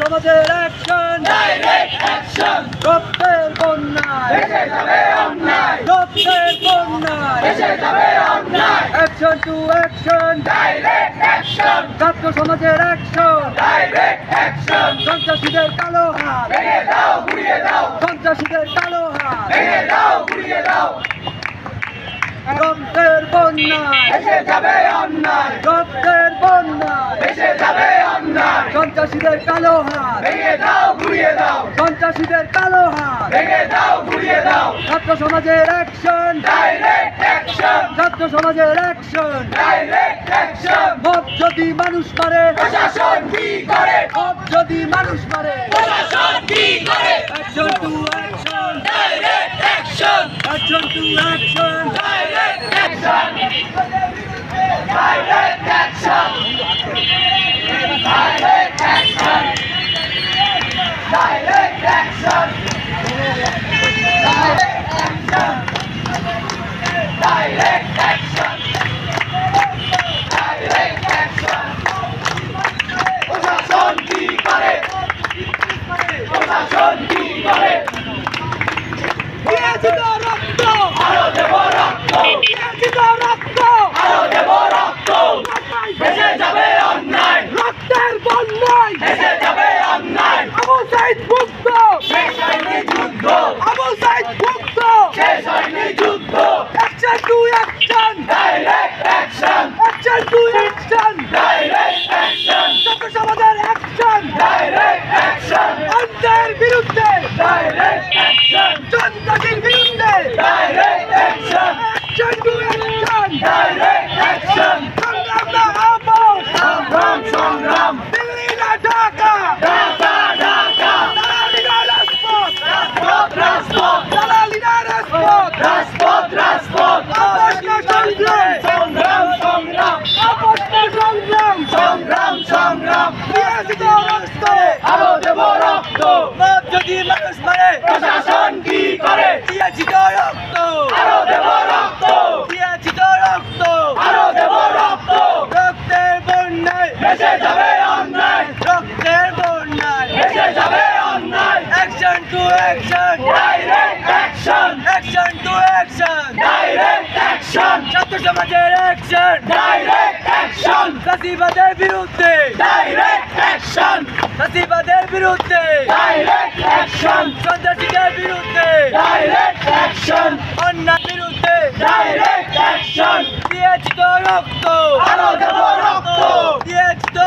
সমাজের action direct action এসে যাবে অন্যায় এসে যাবে অন্যায় action to action direct action ছাত্র সমাজের অ্যাকশন ডাইরেক্ট অ্যাকশন সন্ত্রাসীদের কালো হাত। ভেঙে দাও দাও সন্ত্রাসীদের কালো হাত। ভেঙে দাও দাও এসে যাবে অন্যায় সন্ত্রাসীদের কালো হাত। ভেঙে দাও সন্ত্রাসীদের কালো হাত। ভেঙে দাও ছাত্র সমাজের অ্যাকশন ডাইরেক্ট অ্যাকশন ছাত্র সমাজের অ্যাকশন ডাইরেক্ট অ্যাকশন যদি মানুষ মারে। প্রশাসন কি করে? মব যদি মানুষ মারে। প্রশাসন কি করে? Action to action direct action action to action দিয়েছিল রক্ত আরও দেব রক্ত দিয়েছিল রক্ত আরও দেব রক্ত ভেসে যাবে অন্যায় রক্তের বন্যায় ভেসে যাবে অন্যায় আবু সাইদ মুক্ত শেষ হয়নি যুদ্ধ আবু সাইদ মুক্ত শেষ হয়নি যুদ্ধ action to action direct action action to action direct action ছাত্র সমাজের অ্যাকশন ডাইরেক্ট অ্যাকশন অন্যের বিরুদ্ধে ডাইরেক্ট অ্যাকশন সন্ত্রাসীর বিরুদ্ধে direct action action to action direct action সংগ্রাম না আপোষ সংগ্রাম সংগ্রাম দিল্লি না ঢাকা ঢাকা ঢাকা দালালি না রাজপথ রাজপথ রাজপথ দালালি না রাজপথ রাজপথ রাজপথ আপোষ না সংগ্রাম সংগ্রাম সংগ্রাম আপোষ না সংগ্রাম সংগ্রাম সংগ্রাম দিয়েছিল রক্ত আরও দেব রক্ত যদি মানুষ মারে প্রশাসন কি করে দিয়েছিল রক্ত আরও দেব রক্ত দিয়েছিল রক্ত আরও দেব রক্ত রক্তের বন্যায় ভেসে যাবে অন্যায় রক্তের বন্যায় ভেসে যাবে অন্যায় action to action direct action action to action direct action ছাত্র সমাজের অ্যাকশন ডাইরেক্ট অ্যাকশন ফাঁসিবাদের বিরুদ্ধে! ডাইরেক্ট অ্যাকশন ফাঁসিবাদের বিরুদ্ধে! ডাইরেক্ট অ্যাকশন সন্ত্রাসীদের বিরুদ্ধে! ডাইরেক্ট অ্যাকশন অন্যায় বিরুদ্ধে! ডাইরেক্ট অ্যাকশন দিয়েছি তো রক্ত! আরও দেব রক্ত! দিয়েছি তো